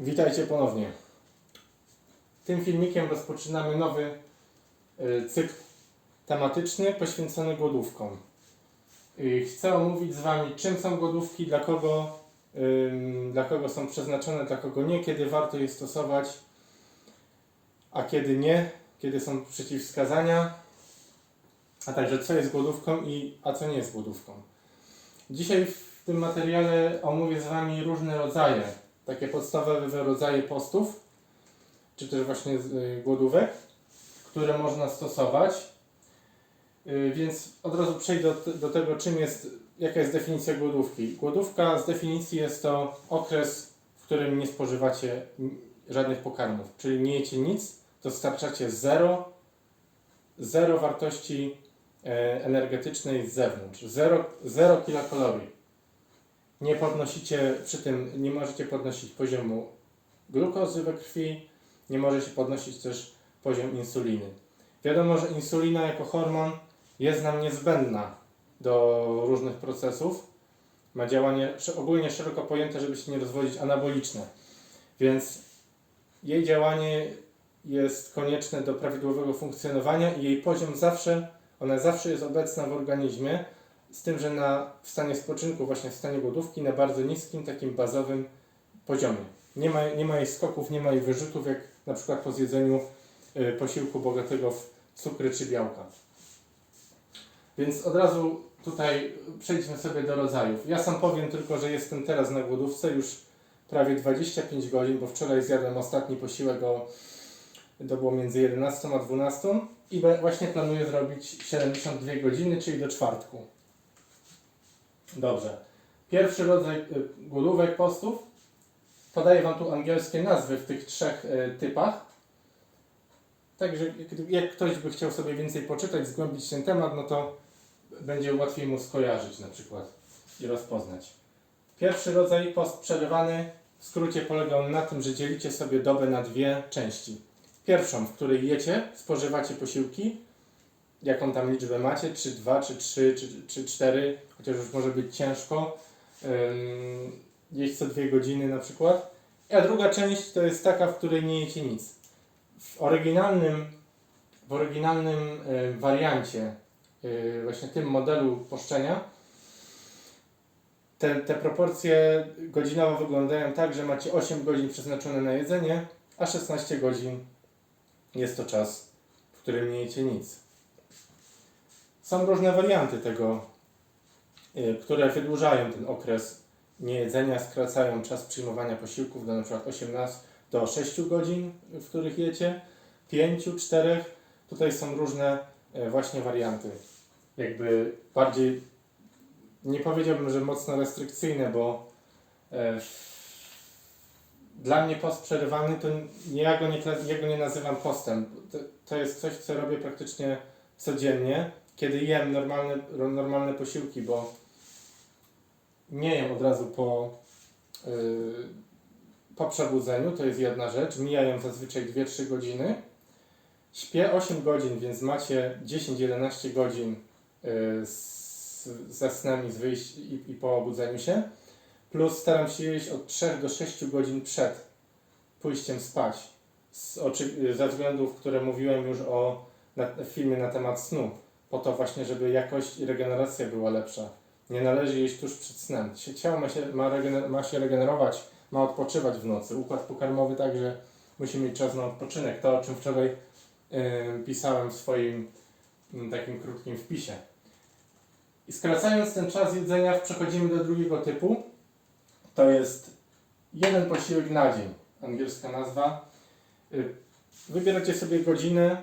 Witajcie ponownie. Tym filmikiem rozpoczynamy nowy y, cykl tematyczny poświęcony głodówkom. Y, Chcę omówić z Wami, czym są głodówki, dla kogo, dla kogo są przeznaczone, dla kogo nie, kiedy warto je stosować, a kiedy nie, kiedy są przeciwwskazania, a także co jest głodówką i a co nie jest głodówką. Dzisiaj w tym materiale omówię z Wami różne rodzaje, takie podstawowe rodzaje postów, czy też właśnie y, głodówek, które można stosować. Y, Więc od razu przejdę do, do tego, czym jest, jaka jest definicja głodówki. Głodówka z definicji jest to okres, w którym nie spożywacie żadnych pokarmów, czyli nie jecie nic, dostarczacie zero, zero wartości e, energetycznej z zewnątrz, zero, zero kilokalorii. Nie podnosicie, przy tym nie możecie podnosić poziomu glukozy we krwi, nie może się podnosić też poziom insuliny. Wiadomo, że insulina jako hormon jest nam niezbędna do różnych procesów. Ma działanie ogólnie szeroko pojęte, żeby się nie rozwodzić anaboliczne. Więc jej działanie jest konieczne do prawidłowego funkcjonowania i jej poziom zawsze, ona zawsze jest obecna w organizmie, z tym, że na, w stanie spoczynku, właśnie w stanie głodówki, na bardzo niskim, takim bazowym poziomie. Nie ma, nie ma jej skoków, nie ma jej wyrzutów, jak na przykład po zjedzeniu y, posiłku bogatego w cukry czy białka. Więc od razu tutaj przejdźmy sobie do rodzajów. Ja sam powiem tylko, że jestem teraz na głodówce już prawie 25 godzin, bo wczoraj zjadłem ostatni posiłek o to było między 11 a 12 i właśnie planuję zrobić 72 godziny, czyli do czwartku. Dobrze. Pierwszy rodzaj y, głodówek postów. Podaję Wam tu angielskie nazwy w tych trzech y, typach. Także jak- ktoś by chciał sobie więcej poczytać, zgłębić ten temat, no to będzie łatwiej mu skojarzyć na przykład i rozpoznać. Pierwszy rodzaj post przerywany w skrócie polega on na tym, że dzielicie sobie dobę na dwie części. Pierwszą, w której jecie, spożywacie posiłki, jaką tam liczbę macie, czy dwa, czy trzy, czy, czy cztery, chociaż już może być ciężko, jeść co dwie godziny na przykład. A druga część to jest taka, w której nie jecie nic. W oryginalnym, w oryginalnym wariancie, y, właśnie tym modelu poszczenia, te, te proporcje godzinowo wyglądają tak, że macie 8 godzin przeznaczone na jedzenie, a 16 godzin jest to czas, w którym nie jecie nic. Są różne warianty tego, y, które wydłużają ten okres niejedzenia, skracają czas przyjmowania posiłków do przykład 18 do 6 godzin, w których jecie, 5, 4. Tutaj są różne y, właśnie warianty. Jakby bardziej, nie powiedziałbym, że mocno restrykcyjne, bo e, dla mnie post przerywany to ja, go nie, ja go nie nazywam postem. To jest coś, co robię praktycznie codziennie, kiedy jem normalne, normalne posiłki, bo nie jem od razu po, yy, po przebudzeniu, to jest jedna rzecz. Mijają zazwyczaj 2-3 godziny. Śpię 8 godzin, więc macie 10-11 godzin yy, z, ze snem i, z wyjść, i, i po obudzeniu się. Plus staram się jeść od 3 do 6 godzin przed pójściem spać. Z oczy, ze względów, które mówiłem już o na, w filmie na temat snu. Po to właśnie, żeby jakość i regeneracja była lepsza. Nie należy jeść tuż przed snem. Ciało ma się, ma, ma się regenerować, ma odpoczywać w nocy. Układ pokarmowy także musi mieć czas na odpoczynek. To, o czym wczoraj yy, pisałem w swoim mm, takim krótkim wpisie. I skracając ten czas jedzenia, przechodzimy do drugiego typu. To jest jeden posiłek na dzień, angielska nazwa. Y, Wybieracie sobie godzinę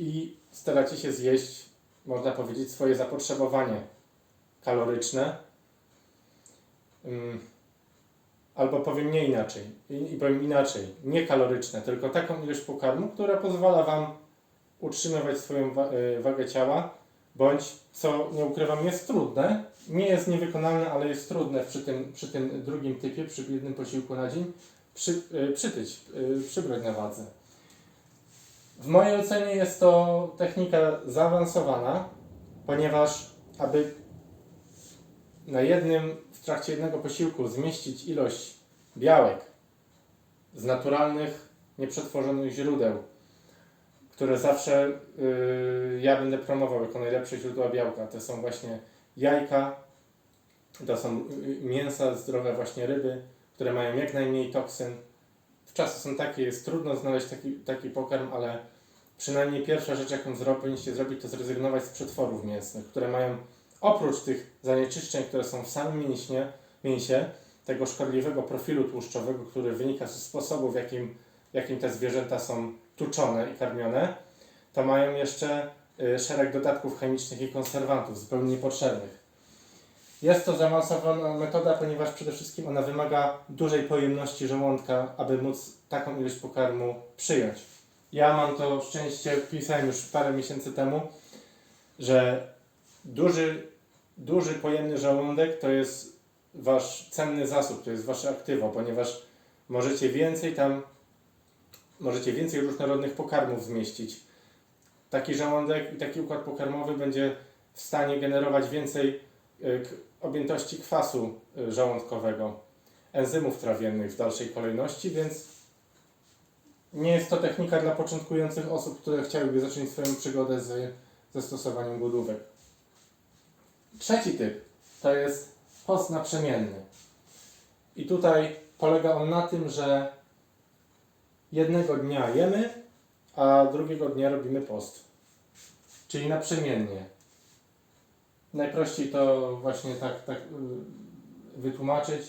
i staracie się zjeść, można powiedzieć, swoje zapotrzebowanie kaloryczne. Ym, Albo powiem nie inaczej, i powiem inaczej, nie kaloryczne, tylko taką ilość pokarmu, która pozwala Wam utrzymywać swoją y, wagę ciała, bądź, co nie ukrywam, jest trudne, nie jest niewykonalne, ale jest trudne przy tym, przy tym drugim typie, przy jednym posiłku na dzień, przy, y, przytyć, y, przybrać na wadze. W mojej ocenie jest to technika zaawansowana, ponieważ aby na jednym, w trakcie jednego posiłku zmieścić ilość białek, z naturalnych, nieprzetworzonych źródeł, które zawsze yy, ja będę promował jako najlepsze źródła białka. To są właśnie jajka, to są yy, mięsa zdrowe, właśnie ryby, które mają jak najmniej toksyn. W czasy są takie, jest trudno znaleźć taki, taki pokarm, ale przynajmniej pierwsza rzecz, jaką powinniście zrobić, to zrezygnować z przetworów mięsnych, które mają oprócz tych zanieczyszczeń, które są w samym mięśnie, mięsie, tego szkodliwego profilu tłuszczowego, który wynika ze sposobu, w jakim, jakim te zwierzęta są tuczone i karmione, to mają jeszcze y, szereg dodatków chemicznych i konserwantów zupełnie niepotrzebnych. Jest to zaawansowana metoda, ponieważ przede wszystkim ona wymaga dużej pojemności żołądka, aby móc taką ilość pokarmu przyjąć. Ja mam to szczęście, pisałem już parę miesięcy temu, że duży, duży pojemny żołądek to jest wasz cenny zasób, to jest wasze aktywo, ponieważ możecie więcej tam, możecie więcej różnorodnych pokarmów zmieścić. Taki żołądek i taki układ pokarmowy będzie w stanie generować więcej k- objętości kwasu y, żołądkowego, enzymów trawiennych w dalszej kolejności, więc nie jest to technika dla początkujących osób, które chciałyby zacząć swoją przygodę z, ze stosowaniem głodówek. Trzeci typ to jest post naprzemienny. I tutaj polega on na tym, że jednego dnia jemy, a drugiego dnia robimy post. Czyli naprzemiennie. Najprościej to właśnie tak, tak yy, wytłumaczyć.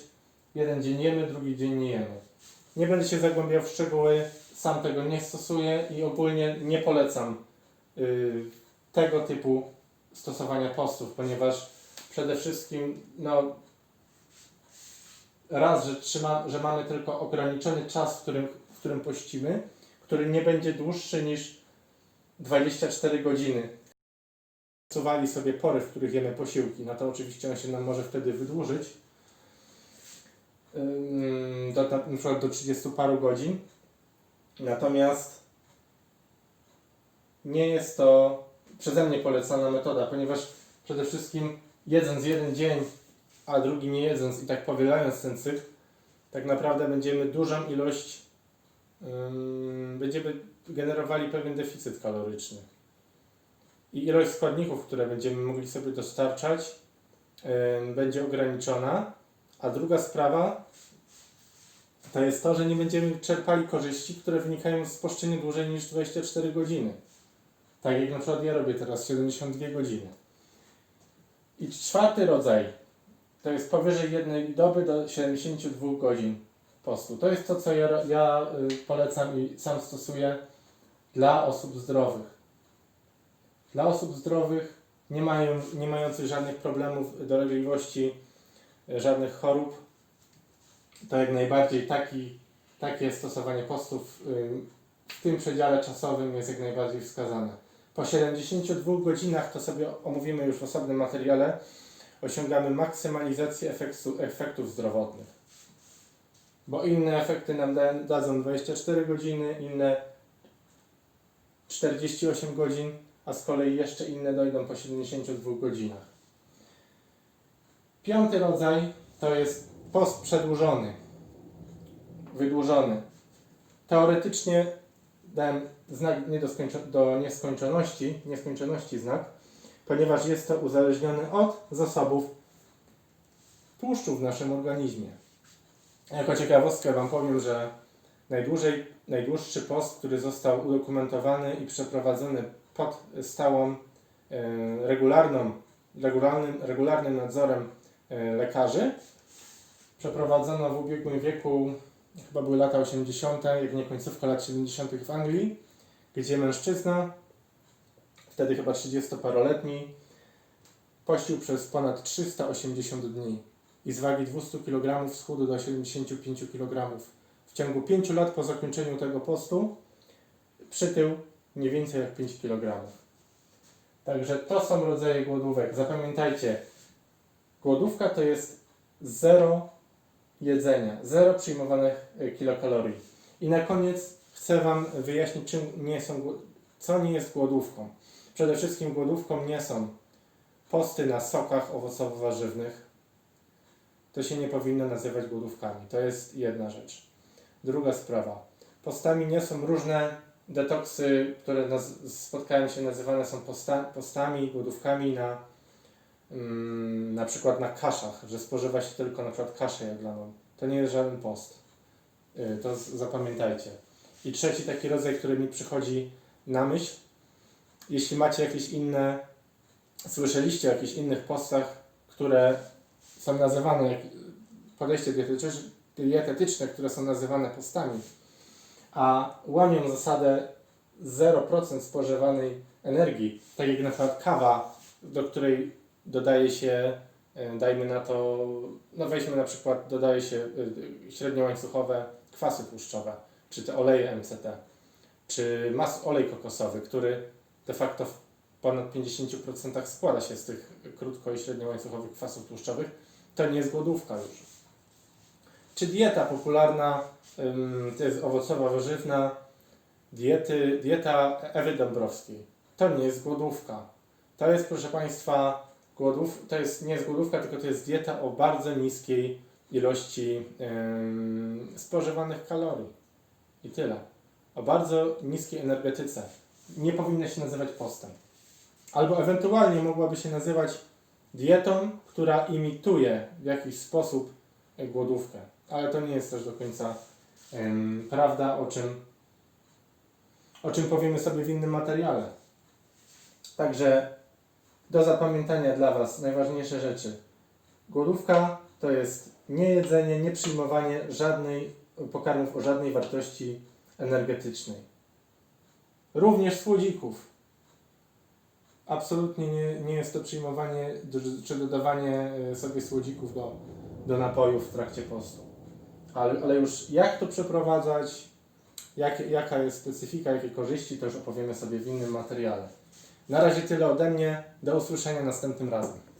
Jeden dzień jemy, drugi dzień nie jemy. Nie będę się zagłębiał w szczegóły, sam tego nie stosuję i ogólnie nie polecam yy, tego typu stosowania postów, ponieważ przede wszystkim no, raz, że, trzyma, że mamy tylko ograniczony czas, w którym, w którym pościmy, który nie będzie dłuższy niż 24 godziny. Suwali sobie pory, w których jemy posiłki, no to oczywiście on się nam może wtedy wydłużyć do, na przykład do 30 paru godzin. Natomiast nie jest to przeze mnie polecana metoda, ponieważ przede wszystkim jedząc jeden dzień, a drugi nie jedząc i tak powielając ten cykl, tak naprawdę będziemy dużą ilość, będziemy generowali pewien deficyt kaloryczny. I ilość składników, które będziemy mogli sobie dostarczać, będzie ograniczona. A druga sprawa to jest to, że nie będziemy czerpali korzyści, które wynikają z poszczenia dłużej niż 24 godziny. Tak jak na przykład ja robię teraz 72 godziny. I czwarty rodzaj to jest powyżej jednej doby do 72 godzin postu. To jest to, co ja, ja y, polecam i sam stosuję dla osób zdrowych. Dla osób zdrowych, nie, mają, nie mających żadnych problemów, dolegliwości, y, żadnych chorób, to jak najbardziej taki, takie stosowanie postów w tym przedziale czasowym jest jak najbardziej wskazane. Po 72 godzinach, to sobie omówimy już w osobnym materiale, osiągamy maksymalizację efektu, efektów zdrowotnych. Bo inne efekty nam da, dadzą 24 godziny, inne 48 godzin, a z kolei jeszcze inne dojdą po 72 godzinach. Piąty rodzaj to jest post przedłużony, wydłużony. Teoretycznie dałem znak nie do, do nieskończoności, nieskończoności znak, ponieważ jest to uzależnione od zasobów tłuszczu w naszym organizmie. Jako ciekawostkę Wam powiem, że najdłużej, najdłuższy post, który został udokumentowany i przeprowadzony pod stałą, e, regularną, regularnym, regularnym nadzorem e, lekarzy, przeprowadzono w ubiegłym wieku, chyba były lata 80., jak nie końcówka lat 70. w Anglii, gdzie mężczyzna, wtedy chyba 30-paroletni, pościł przez ponad 380 dni i z wagi 200 kg schudł do 75 kg. W ciągu 5 lat po zakończeniu tego postu przytył mniej więcej jak 5 kg. Także to są rodzaje głodówek. Zapamiętajcie, głodówka to jest zero jedzenia, zero przyjmowanych e, kilokalorii. I na koniec chcę Wam wyjaśnić, czym nie są, co nie jest głodówką. Przede wszystkim głodówką nie są posty na sokach owocowo-warzywnych. To się nie powinno nazywać głodówkami. To jest jedna rzecz. Druga sprawa. Postami nie są różne detoksy, które spotkałem się, nazywane są posta- postami, głodówkami na mm, na przykład na kaszach, że spożywa się tylko na przykład kaszę jaglaną. To nie jest żaden post. Y, To zapamiętajcie. I trzeci taki rodzaj, który mi przychodzi na myśl, jeśli macie jakieś inne, słyszeliście o jakichś innych postach, które są nazywane, jak podejście dietetyczne, które są nazywane postami, a łamią zasadę 0% spożywanej energii, tak jak na przykład kawa, do której dodaje się, e, dajmy na to, no weźmy na przykład, dodaje się e, średniołańcuchowe kwasy tłuszczowe, czy te oleje MCT, czy mas olej kokosowy, który de facto w ponad 50% składa się z tych krótko i średniołańcuchowych kwasów tłuszczowych, to nie jest głodówka już. Czy dieta popularna, to jest owocowa, warzywna, diety, dieta Ewy Dąbrowskiej, to nie jest głodówka. To jest, proszę Państwa, głodów, to jest nie jest głodówka, tylko to jest dieta o bardzo niskiej ilości ym, spożywanych kalorii. I tyle. O bardzo niskiej energetyce. Nie powinna się nazywać postem. Albo ewentualnie mogłaby się nazywać dietą, która imituje w jakiś sposób głodówkę. Ale to nie jest też do końca ym, prawda, o czym, o czym powiemy sobie w innym materiale. Także do zapamiętania dla Was najważniejsze rzeczy. Głodówka to jest niejedzenie, nie przyjmowanie żadnej pokarmów o żadnej wartości energetycznej. Również słodzików. Absolutnie nie, nie jest to przyjmowanie czy dodawanie e, sobie słodzików do, do napojów w trakcie postu. Ale, ale już jak to przeprowadzać, jak, jaka jest specyfika, jakie korzyści, to już opowiemy sobie w innym materiale. Na razie tyle ode mnie. Do usłyszenia następnym razem.